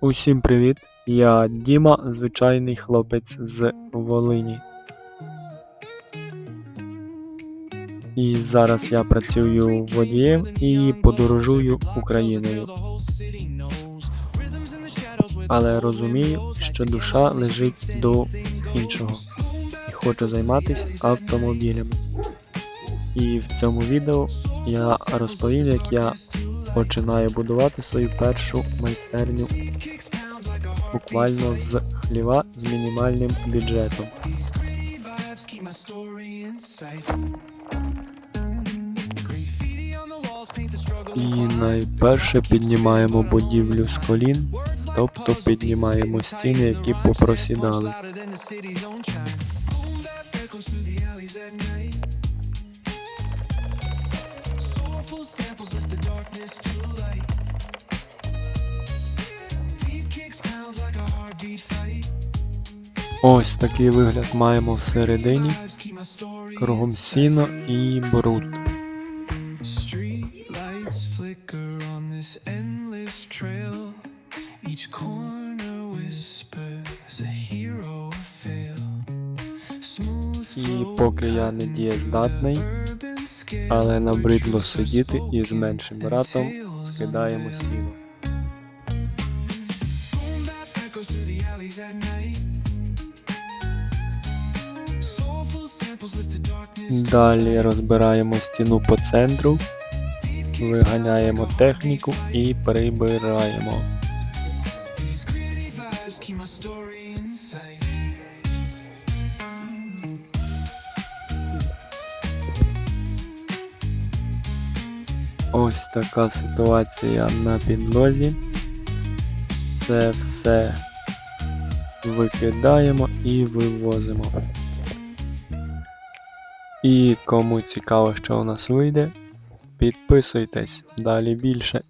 Усім привіт! Я Діма, звичайний хлопець з Волині. І зараз я працюю водієм і подорожую Україною. Але розумію, що душа лежить до іншого і хочу займатися автомобілями. І в цьому відео я розповім, як я починаю будувати свою першу майстерню буквально з хліва з мінімальним бюджетом. І найперше піднімаємо будівлю з колін, тобто піднімаємо стіни, які попросідали. Ось такий вигляд маємо всередині, кругом сіно і бруд. І поки я не дієздатний, але набридло сидіти і з меншим братом скидаємо сіно. Далі розбираємо стіну по центру, виганяємо техніку і прибираємо. Ось така ситуація на підлозі. Це все викидаємо і вивозимо. І кому цікаво, що у нас вийде, підписуйтесь, далі більше.